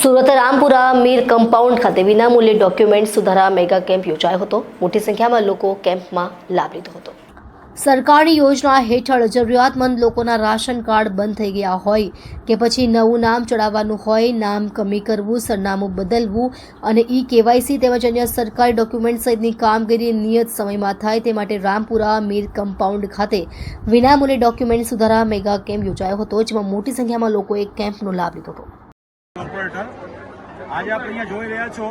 Surat Rampura Mir compound ખાતે વિનામૂલ્યે document સુધારા મેગા કેમ્પ યોજાયો હતો. મોટી સંખ્યામાં લોકો કેમ્પમાં લાભ લીધો હતો. સરકારની યોજના હેઠળ જરૂરિયાતમંદ લોકોના રાશન કાર્ડ બંધ થઈ ગયા હોય કે પછી નવું નામ ચડાવવાનું હોય, નામ કમી કરવું, સરનામું બદલવું અને ઈ કેવાયસી તેમજ અન્ય સરકારી ડોક્યુમેન્ટ સહિતની કામગીરી નિયત સમયમાં થાય તે માટે રામપુરા મીર કમ્પાઉન્ડ ખાતે વિનામૂલ્યે ડોક્યુમેન્ટ સુધારા મેગા કેમ્પ યોજાયો હતો, જેમાં મોટી સંખ્યામાં લોકોએ કેમ્પનો લાભ લીધો હતો. કોર્પોરેટર આજે આપણે અહીંયા જોઈ રહ્યા છો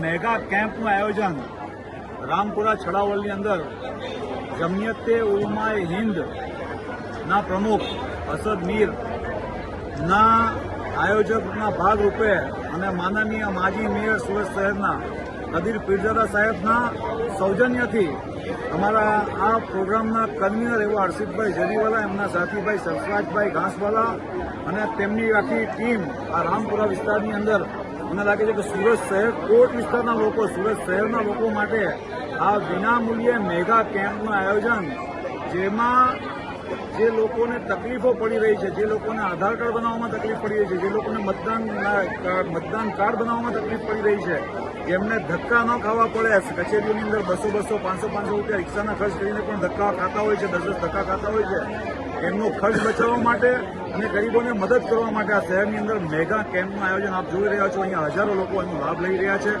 મેગા કેમ્પનું આયોજન રામપુરા છડાવલની અંદર. જમિયતે ઉલમાએ હિન્દ ના પ્રમુખ અસદ મીર ના આયોજકના ભાગરૂપે અને માનનીય માજી મેયર સુરત શહેરના કદીર પીરજાદા સાહેબના સૌજન્યથી અમારા આ પ્રોગ્રામના કન્વીનર એવા હર્ષિતભાઈ જરીવાલા, એમના સાથીભાઈ સરફરાજભાઈ ઘાસવાલા અને તેમની આખી ટીમ આ રામપુરા વિસ્તારની અંદર મને લાગે છે કે સુરત શહેર, કોટ વિસ્તારના લોકો, સુરત શહેરના લોકો માટે આ વિનામૂલ્યે મેગા કેમ્પનું આયોજન, જેમાં જે લોકોને તકલીફો પડી રહી છે, જે લોકોને આધાર કાર્ડ બનાવવામાં તકલીફ પડી રહી છે, જે લોકોને મતદાન મતદાન કાર્ડ બનાવવામાં તકલીફ પડી રહી છે, એમને ધક્કા ન ખાવા પડે. કચેરીઓની અંદર બસો બસો, પાંચસો પાંચસો રૂપિયા રિક્ષાના ખર્ચ કરીને પણ ધક્કા ખાતા હોય છે, દસ દસ ધક્કા ખાતા હોય છે. એમનો ખર્ચ બચાવવા માટે અને ગરીબોને મદદ કરવા માટે આ શહેરની અંદર મેગા કેમ્પનું આયોજન આપ જોઈ રહ્યા છો. અહીંયા હજારો લોકો એનો લાભ લઈ રહ્યા છે.